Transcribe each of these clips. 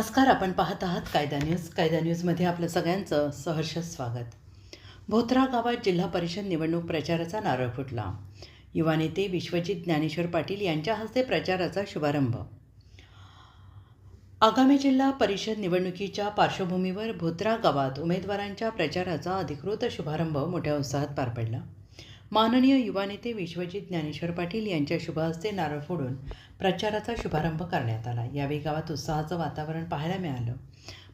नमस्कार आपण पाहत आहात कायदा न्यूज. कायदा न्यूजमध्ये आपलं सगळ्यांचं सहर्ष स्वागत. भोत्रा गावात जिल्हा परिषद निवडणूक प्रचाराचा नारळ फुटला. युवा नेते विश्वजित ज्ञानेश्वर पाटील यांच्या हस्ते प्रचाराचा शुभारंभ. आगामी जिल्हा परिषद निवडणुकीच्या पार्श्वभूमीवर भोत्रा गावात उमेदवारांच्या प्रचाराचा अधिकृत शुभारंभ मोठ्या उत्साहात पार पडला. माननीय युवा नेते विश्वजित ज्ञानेश्वर पाटील यांच्या शुभहस्ते नारळ फोडून प्रचाराचा शुभारंभ करण्यात आला. यावेळी गावात उत्साहाचं वातावरण पाहायला मिळालं.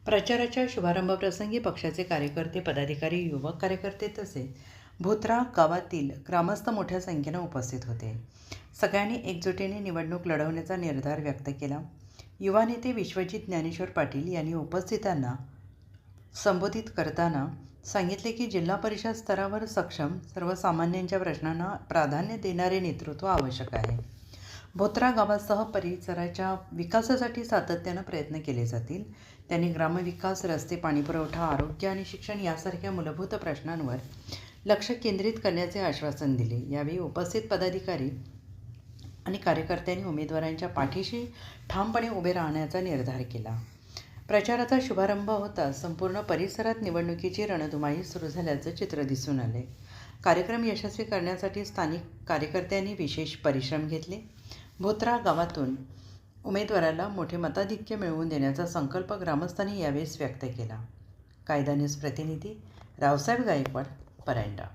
प्रचाराच्या शुभारंभप्रसंगी पक्षाचे कार्यकर्ते पदाधिकारी युवक कार्यकर्ते तसेच भोत्रा गावातील ग्रामस्थ मोठ्या संख्येनं उपस्थित होते. सगळ्यांनी एकजुटीने निवडणूक लढवण्याचा निर्धार व्यक्त केला. युवा नेते विश्वजित ज्ञानेश्वर पाटील यांनी उपस्थितांना संबोधित करताना सांगितले की जिल्हा परिषद स्तरावर सक्षम सर्वसामान्यांच्या प्रश्नांना प्राधान्य देणारे नेतृत्व आवश्यक आहे. भोत्रा गावासह परिसराच्या विकासासाठी सातत्यानं प्रयत्न केले जातील. त्यांनी ग्रामविकास रस्ते पाणीपुरवठा आरोग्य आणि शिक्षण यासारख्या मूलभूत प्रश्नांवर लक्ष केंद्रित करण्याचे आश्वासन दिले. यावेळी उपस्थित पदाधिकारी आणि कार्यकर्त्यांनी उमेदवारांच्या पाठीशी ठामपणे उभे राहण्याचा निर्धार केला. प्रचाराचा शुभारंभ होता. संपूर्ण परिसरात निवडणुकीची रणधुमाळी सुरू झाल्याचं चित्र दिसून आले कार्यक्रम यशस्वी करण्यासाठी स्थानिक कार्यकर्त्यांनी विशेष परिश्रम घेतले. भोत्रा गावातून उमेदवाराला मोठे मताधिक्य मिळवून देण्याचा संकल्प ग्रामस्थांनी यावेळेस व्यक्त केला. कायदा न्यूज प्रतिनिधी रावसाहेब गायकवाड परांडा